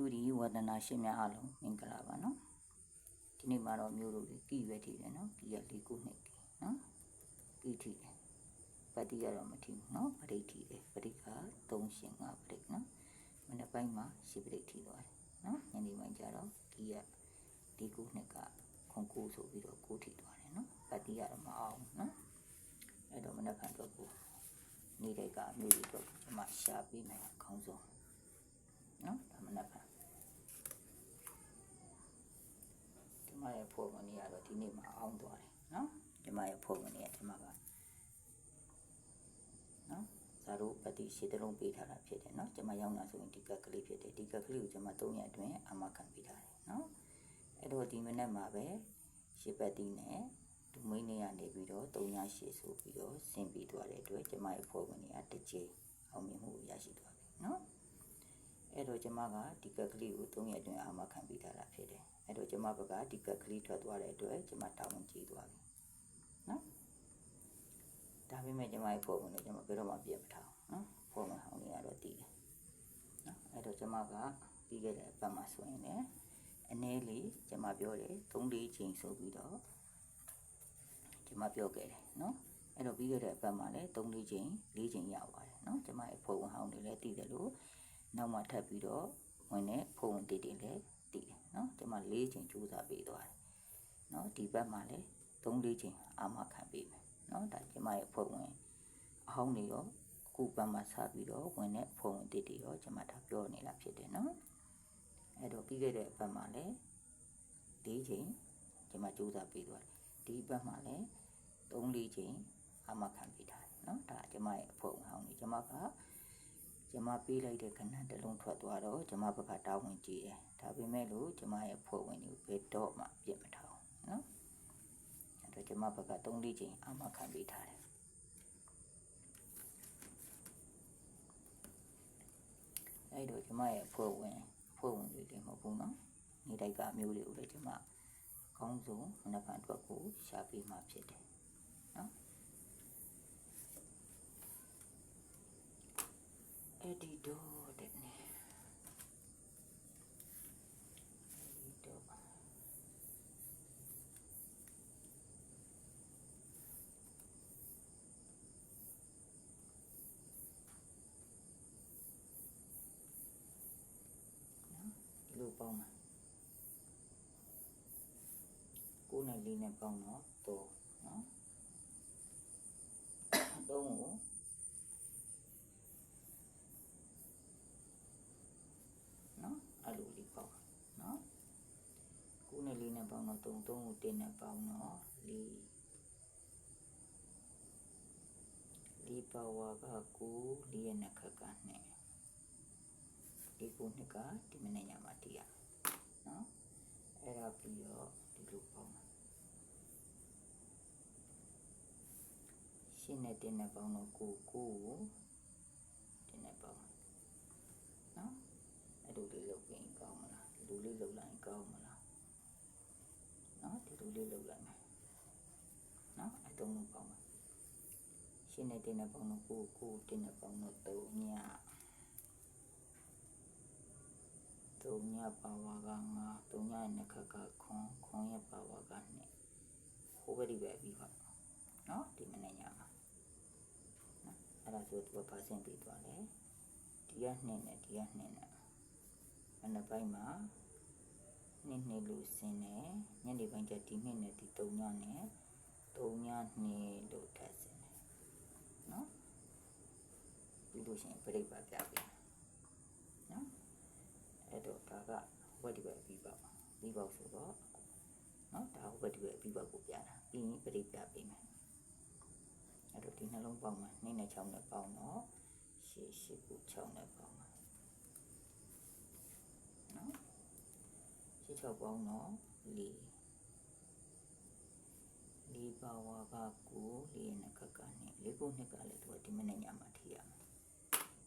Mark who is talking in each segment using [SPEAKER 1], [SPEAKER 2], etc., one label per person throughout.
[SPEAKER 1] တူဒီဝဒနာရှင်များအားလုံးမင်္ဂလာပါနော်ဒီနေ့မှာတော့မျိုးတို့လေးကီပဲထိတယ်နော်ကီရလေးခုနှစ်ကီနော်ကီထိတယ်ပတိကတော့မထိဘူးနော်ပရိထိတယ်ပရိက3ရှင်5ပရိနော်မနေ့ပိုင်းမှာ10ပရိထိသွားတယ်နော်ညနေပိုင်းကျတော့ကီရဒီခုနှစ်ကခွန်ကိုဆိုပြီးတော့ကိုထိသွားတယ်နော်ပတိကတော့မအောင်နော်အဲ့တော့မနေ့ကတော့ကိုနေတဲ့ကအမျိုးတွေတော့ကျွန်မရှာပေးမယ်အကောင်းဆုံးနော်ဒါမနက်ပါ ဒီမရဲ့ပုံဝင်ရတော့ဒီနေ့မှာအောင်းသွားတယ်နော်ဒီမရဲ့ပုံဝင်ရဒီမှာကနော်ဇာတို့ပတိရှည်တလုံးပေးထားတာဖြစ်တယ်နော်ကျွန်မရောက်လာဆိုရင်ဒီကက်ကလေးဖြစ်တယ်ဒီကက်ကလေးကိုကျွန်မ3ရက်အတွင်းအမခံပေးထားတယ်နော်အဲ့တော့ဒီမနက်မှာပဲရှေ့ပတ်တီးနဲ့ဒူမိန်နေရနေပြီးတော့3ရက်ရှည်ဆိုပြီးတော့ဆင်ပြီးသွားတဲ့အတွက်ကျွန်မရဲ့ပုံဝင်ရတစ်ချိန်အောင်မြင်မှုရရှိသွားပြီနော်အဲ့တော့ကျမကဒီကက်ကလေးကို3ရက်အတွင်းအာမခံပေးထားတာဖြစ်တယ် အဲ့တော့ကျမဘက်ကဒီကက်ကလေးထွက်သွားတဲ့အတွက်ကျမတာဝန်ကြီးသွားပြီနော်ဒါပေမဲ့ကျမရဲ့ပုံမှန်လေးကျမဘယ်တော့မှပြတ်မထားဘူးနော်ပုံမှန်ဟောင်းလေးကတော့တည်တယ်နော်အဲ့တော့ကျမကပြီးခဲ့တဲ့အပတ်မှာဆိုရင်လည်းအနည်းလေးကျမပြောတယ်3-4ချိန်ဆိုပြီးတော့ကျမပြောခဲ့တယ်နော်အဲ့တော့ပြီးခဲ့တဲ့အပတ်မှာလည်း3-4ချိန်4ချိန်ရပါတယ်နော်ကျမရဲ့ပုံမှန်ဟောင်းလေးလည်းတည်တယ်လို့နောက်မှထပ်ပြီးတော့ဝင်တဲ့ဖုံတီတီလည်းတည်တယ် နော်ဒီမှာ၄ချိန်ကြိုးစားပေးသွားတယ်နော်ဒီဘက်မှာလည်း၃၄ချိန်အာမခံပေးမယ်နော်ဒါကျမရဲ့ဖုံဝင်အဟောင်းတွေရောအခုဘက်မှာစပြီးတော့ဝင်တဲ့ဖုံဝင်တီတီရောကျမဒါပြောနေတာဖြစ်တယ်နော်အဲ့တော့ပြီးခဲ့တဲ့အဘက်မှာလည်း၄ချိန်ကျမကြိုးစားပေးသွားတယ်ဒီဘက်မှာလည်း၃၄ချိန်အာမခံပေးထားတယ်နော်ဒါကျမရဲ့အဖုံဟောင်းတွေကျမက ကျမပေးလိုက်တဲ့ခဏတစ်လုံးထွက်သွားတော့ကျမဘက်ကတာဝန်ကြီးတယ်ဒါပေမဲ့လို့ကျမရဲ့ဖွဲ့ဝင်တွေဘယ်တော့မှပြစ်မထားဘူးနော်အဲ့တော့ကျမဘက်က3လေးချိန်အမခံပေးထားတယ်အဲ့တော့ကျမရဲ့ဖွဲ့ဝင်ဖွဲ့ဝင်တွေလည်းမဟုတ်ဘူးနော်နေတိုက်ကမျိုးတွေကိုလည်းကျမအကောင်းဆုံးမနက်ဖြန်အတွက်ကိုရှာပေးမှဖြစ်တယ်နော် editor တဲ့နေ editor နော်ဒီလိုပေါင်းမှာကိုယ်နဲ့လေးနဲ့ပေါင်းတော့တော့နော်တော့ကို နော်အဲ့လိုလေးပေါက်နော်ကိုနဲ့ လေးနဲ့ပေါင်းတော့တုံတုံးကိုတင်းနဲ့ပေါင်းတော့လေးလေးပါဝါကကိုလေးရဲ့နှစ်ခက်ကနဲ့ဒီကိုနှစ်ကဒီမနေ့ညမှာတည်ရနော်အဲ့ဒါပြီးတော့ဒီလိုပေါင်းရှင်းနဲ့တင်းနဲ့ပေါင်းတော့ကိုကိုကိုတင်းနဲ့ပေါင်းနော်အဲ့လိုလေးလုပ်ရင်ကောင်းမလားဒီလိုလေးလုပ်လိုက်ရင်ကောင်းမလားနော်ဒီ လိုလေးလုပ်လိုက်မယ်နော်အတုံးလုံးပေါင်းမယ်ရှင်းနေတဲ့နဲ့ပေါင်းတော့ကိုကိုတင်းနဲ့ပေါင်းတော့တုံညတုံညပါဝါကငါတုံညရဲ့နှစ်ခက်ကခွန်ခွန်ရဲ့ပါဝါကနှစ်ဟိုဘက်ဒီပဲပြီးပါနော်ဒီမနေ့ညမှာနော်အဲ့ဒါဆိုသူကပါစင်ပြီးသွားတယ်ဒီကနှစ်နဲ့ဒီကနှစ်နဲ့မနက်ပိုင်းမှာ နှစ်နှစ်လို့ဆင်းတယ်ညနေပိုင်းကျဒီနှစ်နဲ့ဒီ၃ညနဲ့၃ညနှစ်လို့ထပ်ဆင်းတယ်နော်ပြီးလို့ရှိရင်ပြိပပြပြီနော်အဲ့တော့ဒါကဝက်ဒီပဲပြီးပါပြီးပါဆိုတော့နော်ဒါဝက်ဒီပဲပြီးပါကိုပြတာပြီးရင်ပြိပြပေးမယ်အဲ့တော့ဒီနှလုံးပေါင်းမှာနှစ်နဲ့6နဲ့ပေါင်းတော့ရှေ့ရှေ့ကို6နဲ့ပေါင်းမှာ နော် ရှစ်ချောက်ပေါင်းတော့၄၄ပါဝါကကို၄နဲ့ခက်ကနေ၄ခုနှစ်ကလည်းသူကဒီမနေ့ညမှာထိရမယ်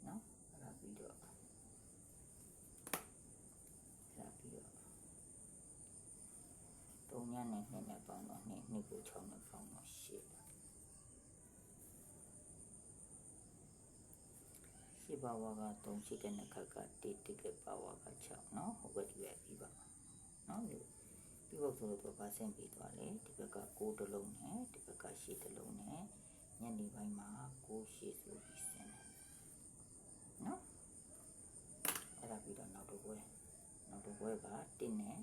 [SPEAKER 1] နော်အဲ့ဒါပြီးတော့အဲ့ဒါပြီးတော့၃ညနဲ့နှစ်နဲ့ပေါင်းတော့နှစ်နှစ်ကို6နဲ့ပေါင်းတော့၈ရှ ရှိပါဝါက3ရှိကနခက1တိကပါဝါက6เนาะဟိုဘက်ဒီဘက်ပြီးပါ เนาะဒီပြီးဖို့ဆိုတော့ပါဆင့်ပြီးသွားလေဒီဘက်က6တစ်လုံးနဲ့ဒီဘက်က8တစ်လုံးနဲ့ညနေပိုင်းမှာ6 8ဆိုပြီးဆင်းတယ်เนาะအဲ့ဒါပြီးတော့နောက်တစ်ပွဲနောက်တစ်ပွဲက1နဲ့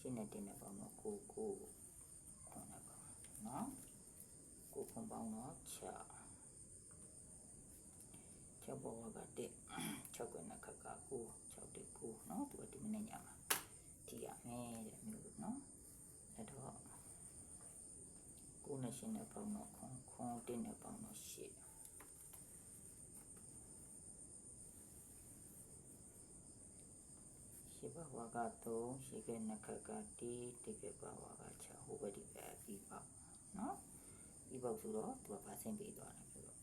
[SPEAKER 1] 8နဲ့1နဲ့ပေါင်းတော့9 9ခွန်နဲ့ပေါင်းเนาะ9ခွန်ပေါင်းတော့6 6ဘောကတက်6ကနခကကို6တက်ကိုเนาะသူကဒီမနေ့ညမှာ ကြည့်ရမယ်တဲ့မျိုးနော်အဲ့တော့ကိုနဲ့ရှင်နဲ့ပေါင်းတော့ခွန်ခွန်တင်းနဲ့ပေါင်းတော့ရှစ်ရှိဘဝက3ရှိခဲ့နှခက်ကတီးတိကဘဝက6ဟိုဘက်ဒီဘက်ပြီးပေါ့နော်ပြီးပေါ့ဆိုတော့သူကပါဆင်းပြီးသွားတယ်ဆိုတော့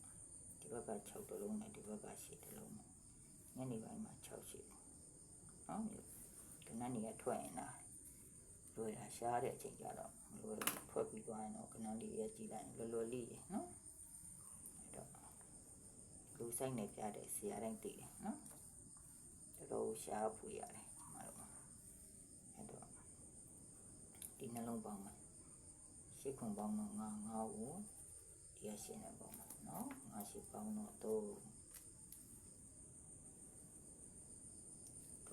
[SPEAKER 1] ဒီဘက်က6တလုံးနဲ့ဒီဘက်က6တလုံးနဲ့ညနေပိုင်းမှာ6ရှိတယ်နော် မျိုးကနန်းကြီးကထွက်ရင်လားလွယ်တာရှားတဲ့အချိန်ကြတော့မလွယ်ဘူးထွက်ပြီးသွားရင်တော့ကနန်းလေးရဲ့ကြည်လိုက်ရင်လွယ်လွယ်လေးရယ်နော်။အဲ့တော့လူဆိုင်နေပြတဲ့ဆရာတိုင်းသိတယ်နော်။တော်တော်ရှားဖွေရတယ်မလို့အဲ့တော့ဒီနှလုံးပေါင်းမှာရှစ်ခွန်ပေါင်းတော့ငါငါ့ကိုဒီရရှင်းတဲ့ပေါင်းမှာနော်ငါရှိပေါင်းတော့တော့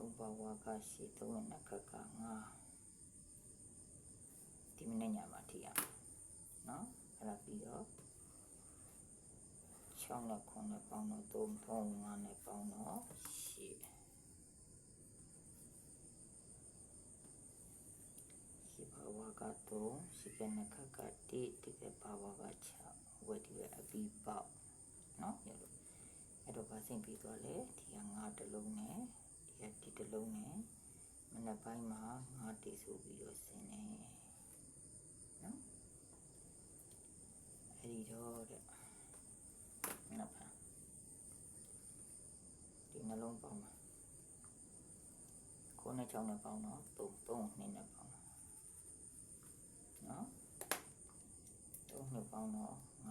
[SPEAKER 1] သုံးပါဝါကရှိသုံးနဲ့နှစ်ခက်ကငါဒီမနေ့ညမှာထိရမယ်နော်အဲ့ဒါပြီးတော့6နဲ့9နဲ့ပေါင်းတော့3 3 5နဲ့ပေါင်းတော့8ရှိပါဝါက3ရှိကနှစ်ခက်က1ဒီကပါဝါက6ဝက်ဒီဝက်အပြီးပေါက်နော်ရလို့အဲ့တော့ဗာဆင့်ပြီးသွားလေဒီက9တလုံးနဲ့ ဒီကဒီတလုံးနဲ့မနက်ပိုင်းမှာ9တေဆိုပြီးတော့ဆင်းနေနော်အဲ့ဒီတော့တဲ့မနက်ပိုင်းဒီနှလုံးပေါင်းမှာ9နဲ့6နဲ့ပေါင်းတော့3 3နဲ့နဲ့ပေါင်းနော်3နဲ့ပေါင်းတော့5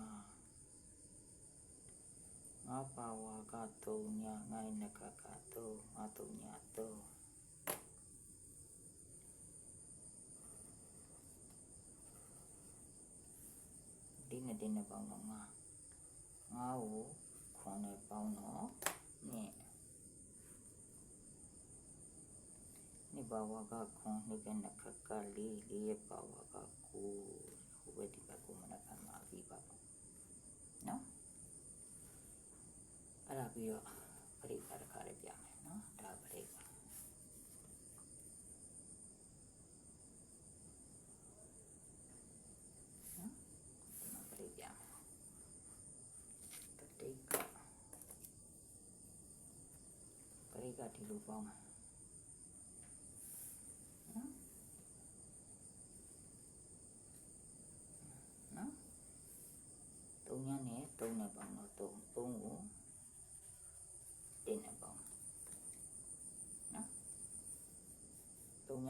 [SPEAKER 1] ငါ ပါဝါက3ညငိုင်းနကက3ငါ3ည3ဒီနဲ့ဒီနဲ့ပေါင်းတော့ငါငါ့ကိုခွန်နဲ့ပေါင်းတော့ညနိဘာဝကခွန်နိကနကကလေးလေးရဲ့ပါဝါကကိုဟိုဘက်ဒီဘက်ကိုမနက်ဖြန်မှာပြီးပါပေါ့နော် အဲ့ဒါပြီးတော့ပရိက္ခတစ်ခါလေးပြမယ်နော်ဒါပရိက္ခနော်ဒီမှာပရိက္ခပရိက္ခပရိက္ခဒီလိုပေါင်းမှာနော်နော်သုံးညနဲ့သုံးနဲ့ပေါင်းတော့သုံးသုံးကို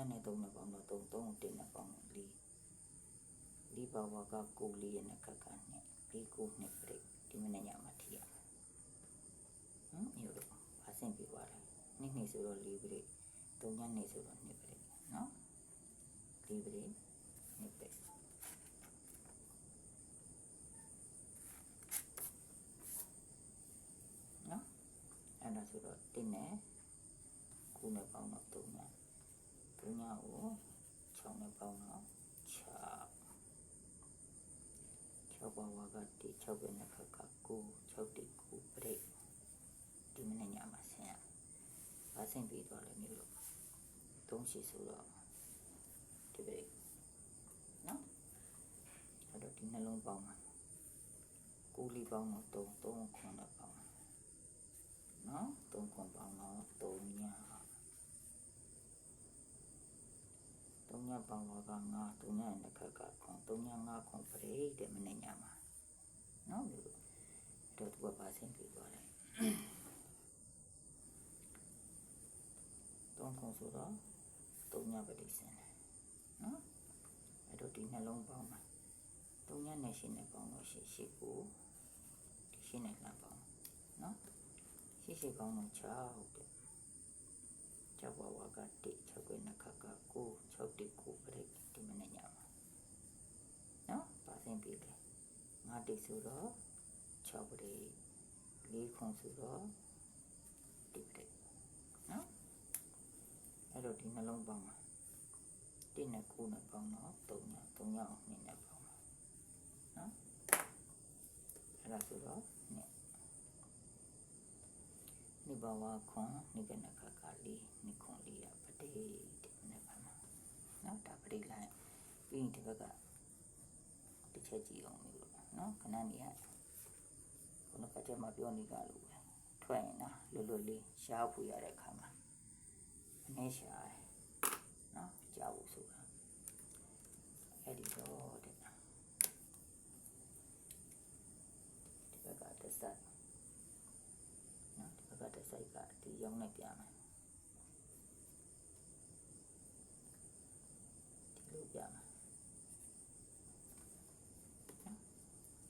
[SPEAKER 1] 9နဲ့3နဲ့ပေါင်းတော့3 3ကို1နဲ့ပေါင်းတော့4 4ပါဝါက9 4ရဲ့နှက်ကကနဲ့4 9နဲ့ပြိဒီမနေ့ညမှာထိရအောင်ဟမ်မျိုးတော့ပါစင်ပြသွားတယ်နှစ်နှစ်ဆိုတော့4ပြိ3ညနေဆိုတော့2ပြိနော်4ပြိ2ပြိနော်အဲ့ဒါဆိုတော့1နဲ့9နဲ့ပေါင်းတော့3 6နဲ့ပေါင်းတော့6 6ပါဝါကတိ6ပဲနဲ့ခက်က9 6တိ9ပြိဒီမနေ့ညမှာဆင်းရပါဆင်းပြီးတော့လည်းမျိုးလို့3ရှိဆိုတော့ဒီပြိနော်အဲ့တော့ဒီနှလုံးပေါင်းမှာ9လီပေါင်းတော့3 3ခွန်နဲ့ပေါင်းနော်သုံးခွန်ပေါင်းတော့သုံးညသုံး ညပေါင်းတော့ကငါသုံးညနဲ့ခက်ကခွန်သုံးညငါခွန်ပရိတဲ့မနေ့ညမှာနော်ဒီလိုတော့သူကပါဆင်းပြသွားတယ်သုံးခွန်ဆိုတော့သုံးညပရိစင်တယ်နော်အဲ့တော့ဒီနှလုံးပေါင်းမှာသုံးညနဲ့ရှင်းနဲ့ပေါင်းတော့ရှင်းရှင်းကိုဒီရှင်းနဲ့လမ်းပေါင်းနော်ရှိရှိကောင်းတော့6တဲ့6ဘဝက1 6ပဲနှစ်ခါက9 6တိ9ပြိဒီမနေ့ညမှာနော်ပါစင်ပြီလေ9တိဆိုတော့6ပြိ4ခွန်ဆိုတော့ဒီပြိနော်အဲ့တော့ဒီနှလုံးပေါင်းမှာ1နဲ့9နဲ့ပေါင်းတော့3ည3ညအောင်2နဲ့ပေါင်းမှာနော်အဲ့ဒါဆိုတော့2နိဘဝခွန်နိကနခကလေးနိခွန်လေးရပတိဒီနေ့ပါမှာနော်ဒါပတိလိုက် ပြီးရင်ဒီဘက်ကတစ်ချက်ကြည့်အောင်လို့နော်ခဏနေရခုနကတည်းကပြောနေကြလို့ပဲထွက်ရင်နော်လွတ်လွတ်လေးရှားဖွေရတဲ့ခါမှာအနည်းရှားတယ်နော်ကြောက်ဖို့ဆိုတာအဲ့ဒီတော့တဲ့ဒီဘက်ကတစ်ဆက်နော်ဒီဘက်ကတစ်ဆက်ကဒီရောင်းနဲ့ပြမယ်ဒီလိုပြမယ်နော်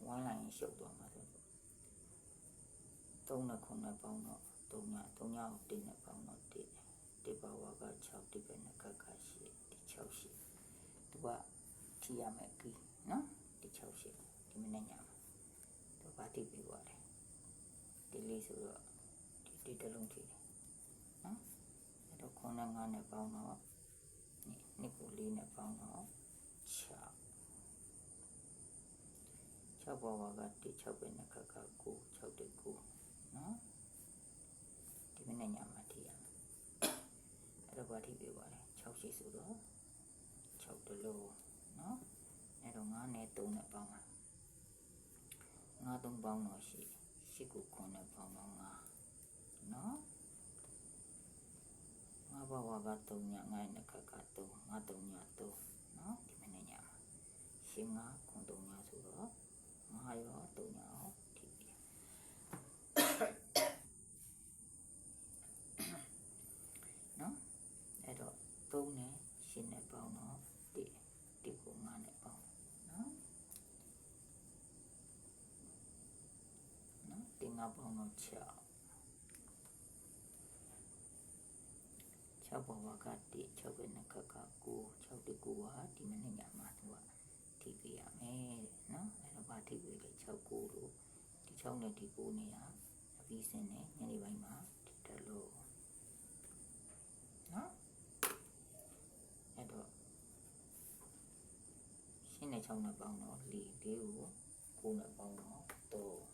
[SPEAKER 1] ဝိုင်းလိုက် ရင်ရှုပ်သွားမှာဆိုတော့3နဲ့9နဲ့ပေါင်းတော့3ည3ညကို1နဲ့ပေါင်းတော့1ဒီပါဝါက6ဒီပဲနဲ့ကက8ဒီ6ရှိသူကထီရမယ်ကီနော်ဒီ6ရှိဒီမနေ့ညမှာသူဘာတိပြီးသွားတယ်ဒီလေးဆိုတော့ဒီဒီတစ်လုံးထီတယ်နော်အဲ့တော့9နဲ့9နဲ့ပေါင်းတော့နှစ်ကို4နဲ့ပေါင်းတော့6 6ဘဝက1 6ပဲနဲ့ကက9 6တိ9နော်ဒီမနေ့ညမှာထီရမယ်အဲ့တော့ဘာထိပြပါလဲ6ရှိဆိုတော့6တလို့နော်အဲ့တော့9နဲ့3နဲ့ပေါင်းပါ9 3ပေါင်းတော့ရှိရှိကို9နဲ့ပေါင်းတော့9နော်ငါဘဝက3ည9နဲ့ခက်က3 9 3ည3နော်ဒီမနေ့ညမှာရှင်း9ခွန်3ညဆိုတော့ 9ရော3ညရောထိပြီနော်အဲ့တော့3နဲ့ရှင်းနဲ့ပေါင်းတော့1 1ကို9နဲ့ပေါင်းနော်နော်တင်ငါပေါင်းတော့6 6ဘဝက1 6ပဲနှစ်ခက်က9 6တကူဟာဒီမနေ့ညမှာသူက ထိပြရမယ်တဲ့နော်အဲ့တော့ဗာထိပြလေ6 9လို့ဒီ6နဲ့ဒီ9နေရအပြီးစင်းနဲ့ညနေပိုင်းမှာတက်လို့နော်အဲ့တော့ရှင်းနဲ့6နဲ့ပေါင်းတော့4 4ကို9နဲ့ပေါင်းတော့3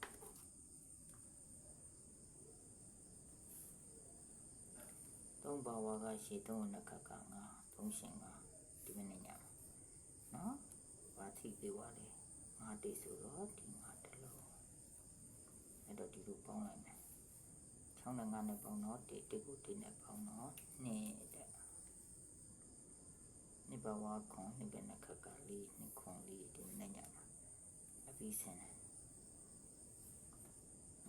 [SPEAKER 1] သုံးပါဝါကရှိသုံးနှစ်ခက်ကငါသုံးရှင်ငါဒီမနေ့ညမှာနော် ဘာထိပေးပါလဲငါတိဆိုတော့ဒီငါတလို့အဲ့တော့ဒီလိုပေါင်းလိုက်မယ်6နဲ့9နဲ့ပေါင်းတော့1 1ကို1နဲ့ပေါင်းတော့2တဲ့နိဘဝခွန်နိဘနခက်ကလေးနိခွန်လေးဒီမနေ့ညမှာအပြီးဆင်းတယ်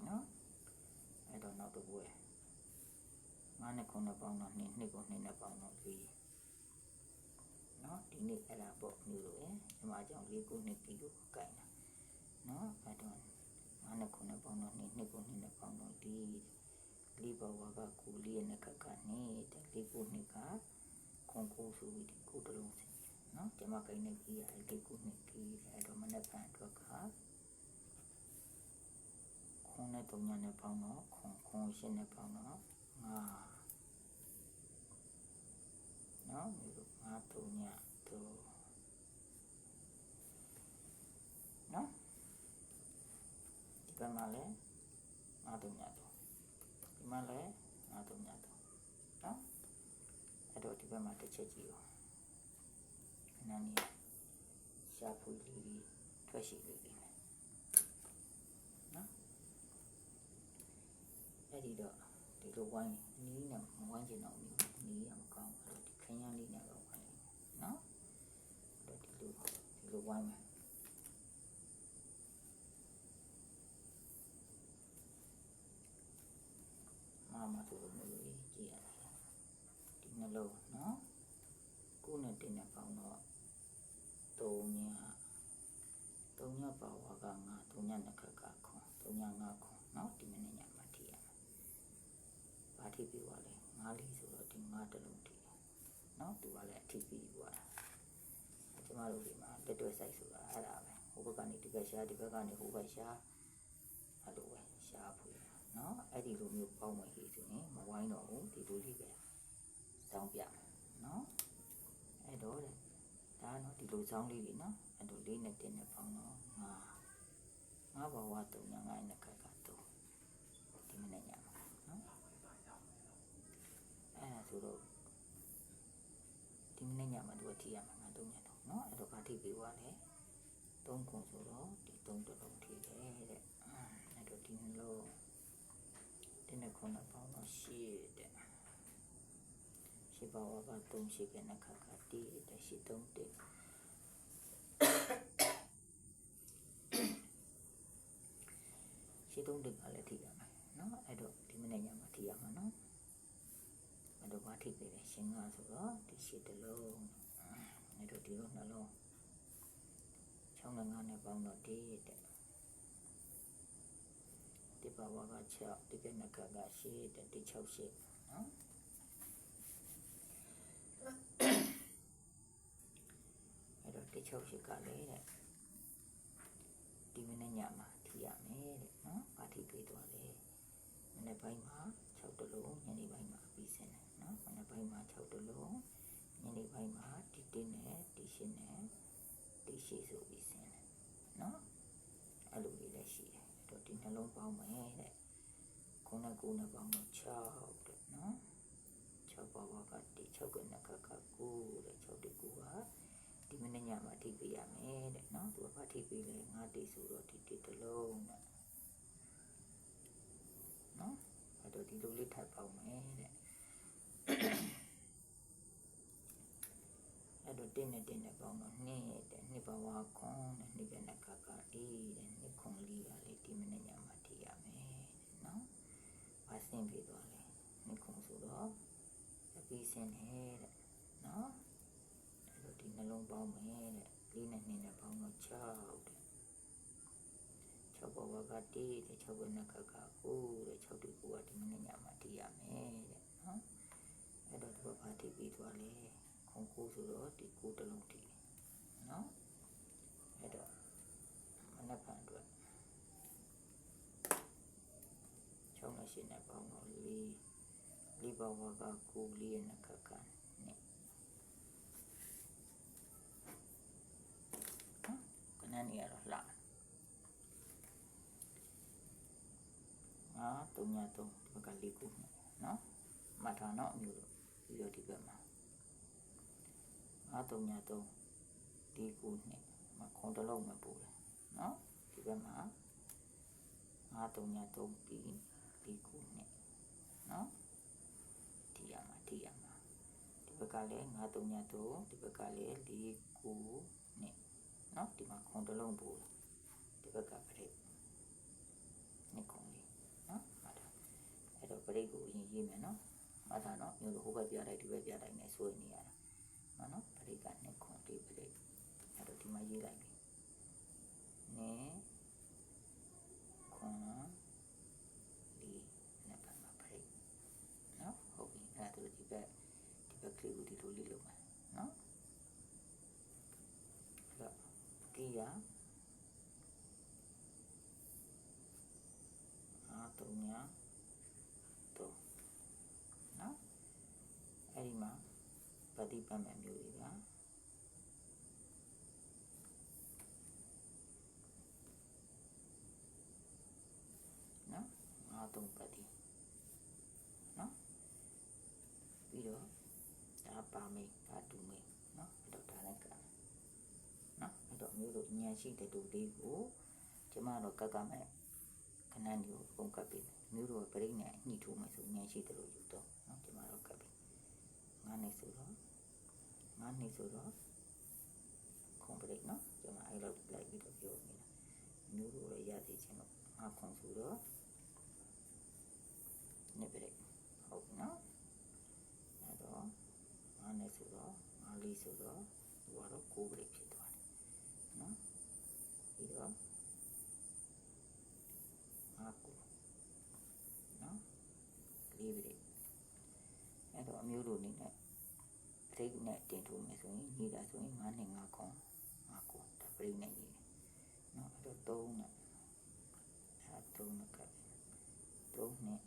[SPEAKER 1] နော်အဲ့တော့နောက်တစ်ပွဲငါးနဲ့ခုနှစ်ပေါင်းတော့နှစ်နှစ်ကိုနှစ်နဲ့ပေါင်းတော့၄ နော်ဒီနေ့အဲ့ဒါပေါ့မျိုးလို့ရဒီမှာကြောင့်၄ခုနှစ်ပြီးလို့ကြိုင်တာနော်အဲ့တော့ငါးနဲ့ခုနှစ်ပေါင်းတော့နှစ်နှစ်ကိုနှစ်နဲ့ပေါင်းတော့၄လေးဘဝကကူလေးနဲ့ခက်ကနေတဲ့လေးခုနှစ်ကခွန်ကိုဆိုပြီးဒီကိုတလုံးစင်နော်ဒီမှာကြိုင်နေပြီးရလေးခုနှစ်ပြီးအဲ့တော့မနေ့ကအတွက်ကခွန်နဲ့တုံညာနဲ့ပေါင်းတော့ခွန်ခွန်ရှင်းနဲ့ပေါင်းတော့ငါနော်ဒီ လိုငါတုံညာတော့နော်ဒီဘက်မှာလည်းငါတုံညာတော့ဒီမှာလည်းငါတုံညာတော့နော်အဲ့တော့ဒီဘက်မှာတစ်ချက်ကြည့်ရောခဏနေရှာဖွေလေးလေးထွက်ရှိလေးလေးမယ်နော်အဲ့ဒီတော့ဒီလိုဝိုင်းနီးနဲ့မဝိုင်းချင်တော့ဘူးနီးရမကောင်းဘူးဒီခရမ်းလေးနဲ့တော့ဝိုင်းလိုက်နော်အဲ့တော့ဒီလိုဒီလိုဝိုင်းမယ် မမတို့မျိုးလေးကြည့်ရတယ်ဒီနှလုံးနော်ကိုယ်နဲ့တင်တဲ့ပေါင်းတော့၃ည၃ညပါဝါကငါ၃ညနှစ်ခက်ကခွန်၃ည၅ခွန်နော်ဒီမနေ့ညမှာထည့်ရမယ်ထိပ်ပြီးသွားလဲငါးလေးဆိုတော့ဒီငါးတစ်လုံးထိတယ်နော်သူကလည်းအထိပ်ပြီးသွားတာကျမတို့ဒီမှာတက်တွဲဆိုင်ဆိုတာအဲ့ဒါပဲဟိုဘက်ကနေဒီဘက်ရှာဒီဘက်ကနေဟိုဘက်ရှာအဲ့လိုပဲရှာဖွေတာ နော်အဲ့ဒီလိုမျိုးပေါင်းမယ်ဟေးဆိုရင်မဝိုင်းတော့ဘူးဒီလိုလေးပဲစောင်းပြမယ်နော်အဲ့တော့တဲ့ဒါကတော့ဒီလိုစောင်းလေးတွေနော်အဲ့လိုလေးနဲ့တင်းနဲ့ပေါင်းတော့ငါငါဘဝတုံညာငါနဲ့ခက်ခါတော့ဒီမနေ့ညမှာနော်အဲ့ဒါဆိုတော့ဒီမနေ့ညမှာသူကထိရမှာငါတုံညာတော့နော်အဲ့တော့ဗာထိပေးသွားတယ်သုံးခုဆိုတော့ဒီသုံးတစ်လုံးထိတယ်တဲ့အဲ့တော့ဒီနှလုံးတင်းနဲ့ ခုနပေါင်းတော့ရှေ့တဲ့ရှေ့ဘဝကသုံးရှိကနခခတီးတဲ့ရှေ့သုံးတဲ့ရှေ့သုံးတဲ့ကလည်းထိရမှာနော်အဲ့တော့ဒီမနေ့ညမှာထိရမှာနော်အဲ့တော့ဗာထိပေးတယ်ရှင်ကဆိုတော့ဒီရှေ့တစ်လုံးအဲ့တော့ဒီလိုနှလုံး6နဲ့9နဲ့ပေါင်းတော့ဒီတဲ့ ဒီဘဝက6ဒီကနခကရှေ့တဲ့ဒီ6ရှေ့နော်အဲ့တော့ဒီ6ရှေ့ကလည်းတဲ့ဒီမနေ့ညမှာထိရမယ်တဲ့နော်ဗာထိပေးသွားလေမနေ့ပိုင်းမှာ6တလုံးညနေပိုင်းမှာပြီးစင်တယ်နော်မနေ့ပိုင်းမှာ6တလုံးညနေပိုင်းမှာဒီတင်းနဲ့ဒီရှင်းနဲ့ဒီရှေ့ဆိုပြီးစင်တယ်နော်အဲ့လိုလေးလည်းရှိတယ်အဲ့တော့ဒီ နှလုံးပေါင်းမယ်တဲ့ခုနကကူနဲ့ပေါင်းတော့6တဲ့နော်6ပါဝါကဒီ6ကနကက9တဲ့6တကူကဒီမနေ့ညမှာထိပေးရမယ်တဲ့နော်သူကဘာထိပေးလဲငါတိဆိုတော့ဒီတိတစ်လုံးတဲ့နော်အဲ့တော့ဒီလိုလေးထပ်ပေါင်းမယ်တဲ့အဲ့တော့တင်းနဲ့တင်းနဲ့ပေါင်းတော့နှစ်တဲ့နှစ် ဘဝခွန်တဲ့နှစ်ကနကကအေးတဲ့နှစ်ခွန်လေးကလေဒီမနေ့ညမှာထိရမယ်တဲ့နော်ဘာဆင်းပြေသွားလဲနှစ်ခွန်ဆိုတော့တပီးဆင်းတယ်တဲ့နော်အဲ့တော့ဒီနှလုံးပေါင်းမယ်တဲ့လေးနဲ့နှစ်နဲ့ပေါင်းတော့6တဲ့6ဘဝကတည်းတဲ့6ဘဝနဲ့ကက9တဲ့6ဒီကိုကဒီမနေ့ညမှာတည်ရမယ်တဲ့နော်အဲ့တော့ဒီဘဘာတည်ပြီးသွားလေခုံ9ဆိုတော့ဒီ9တလုံးတည်နော်အဲ့တော့မ နက်ဖြန်အတွက်6နဲ့8နဲ့ပေါင်းတော့4 4ဘဝက9 4နဲ့ကကနဲ့ကနန်းနေရတော့လှငါတုံညာတုံဒီဘက်ကလေးခုနော်မှတ်ထားနော်အမျိုးတို့ပြီးတော့ဒီဘက်မှာငါတုံညာတုံဒီခုနှစ်မခွန်တလုံးမပူတယ် နော်ဒီဘက်မှာငါတုံညာတုံပြီးဒီခုနှစ်နော်ဒီရမှာဒီရမှာဒီဘက်ကလည်းငါတုံညာတုံဒီဘက်ကလည်းလေးခုနှစ်နော်ဒီမှာခွန်တစ်လုံးပို့ဒီဘက်ကပရိတ်နှစ်ခွန်လေးနော်မှတ်တာအဲ့တော့ပရိတ်ကိုအရင်ရေးမယ်နော်မှတ်တာနော်မျိုးလိုဟိုဘက်ပြလိုက်ဒီဘက်ပြလိုက်နဲ့ဆိုနေရတာမှန်နော်ပရိတ်ကနှစ်ခွန်ဒီပရိတ်အဲ့တော့ဒီမှာရေးလိုက်ပြီနှစ်ခွန်လေးနှစ်ဘက်မှာပရိတ်နော်ဟုတ်ပြီအဲ့ဒါဒီဘက်ဒီ ဘက်ကလေးကိုဒီလိုလေးလုပ်မယ်နော်ကိယာအာတုံညာတော့နော်အဲ့ဒီမှာပฏิပတ်မဲ့မျိုးတွေကနော်အာတုံပฏิနော်ပြီးတော့ဒါ ပါမေဒါတူမေနော်အဲ့တော့ဒါလည်းကံနော်အဲ့တော့မျိုးတို့ဉာဏ်ရှိတဲ့တူလေးကိုကျမတို့ကက်ကမဲ့ခဏနေကိုပုံကပ်ပြီးမျိုးတို့ပြိဋနဲ့ညှိထိုးမယ်ဆိုဉာဏ်ရှိတယ်လို့ယူတော့နော်ကျမတို့ကပ်ပြီးငါးနေဆိုတော့ငါးနေဆိုတော့ခွန်ပြိဋနော်ကျမအဲ့လိုလိုက်ပြီးတော့ပြောနေတာမျိုးတို့လည်းရသေးချင်းတော့ငါခွန်ဆိုတော့နေပြိဋဟုတ်ပြီနော်အဲ့တော့ငါးနေ ဆိုတော့ငါးလေးဆိုတော့ဒီကတော့ကိုးပြိဋဖြစ်သွားတယ်နော်ပြီးတော့ငါကူနော်လေးပြည့်အဲ့တော့အမျိုးတို့အနေနဲ့ပရိတ်နဲ့တင်ထိုးမယ်ဆိုရင်ညီတာဆိုရင်9နှစ်9ခွန်9ကိုဒါပရိတ်နဲ့ညီတယ်နော်အဲ့တော့3နဲ့အဲ့3နဲ့ကပ်3နှစ်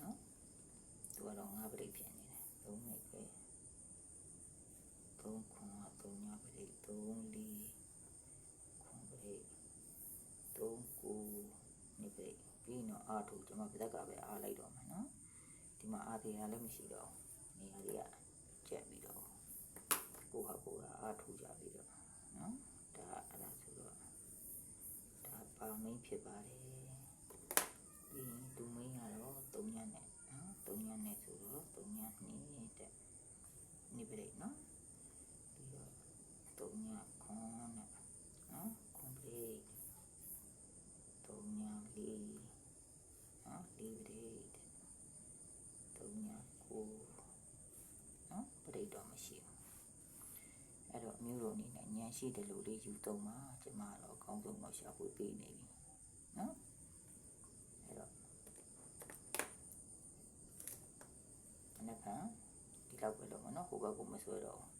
[SPEAKER 1] နော်သူကတော့9ပရိတ်ဖြစ်နေတယ်3နှစ်ပဲ3ခွန်က3ညပရိတ်3 4ခွန်ပရိတ်3ကိုနှစ် ပရိတ်ပြီးရင်တော့အာထုကျွန်မပြသက်ကပဲအားလိုက်တော့မယ်နော်ဒီမှာအာသေးရလည်းမရှိတော့ဘူးနေရာတွေကကျက်ပြီးတော့ကိုဟာကိုဟာအာထုကြပြီးတော့နော်ဒါအဲ့ဒါဆိုတော့ဒါပါမင်းဖြစ်ပါတယ်ပြီးရင်ဒူမင်းကတော့3ညနဲ့နော်3ညနဲ့ဆိုတော့3ညနှစ်တဲ့နိပရိတ်နော်ပြီးတော့3ညခွန်နဲ့နော် complete 3ည4နော်4ပရိတ်3ည9နော်ပရိ တ်တော့မရှိဘူးအဲ့တော့အမျိုးတို့အနေနဲ့ညံရှိတယ်လို့လေးယူသုံးပါကျမတော့အကောင်းဆုံးတော့ရှာဖွေပေးနေပြီနော်အဲ့တော့မနက်ဖြန်ဒီလောက်ပဲလို့မနော်ဟိုဘက်ကမဆွဲတော့ဘူး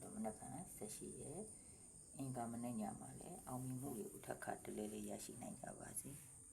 [SPEAKER 1] အဲ့တော့မနက်ဖြန်ဆက်ရှိရဲ့အင်္ဂါမနေ့ညမှာလည်းအောင်မြင်မှုတွေကိုထပ်ခါတလဲလေးရရှိနိုင်ကြပါစေ။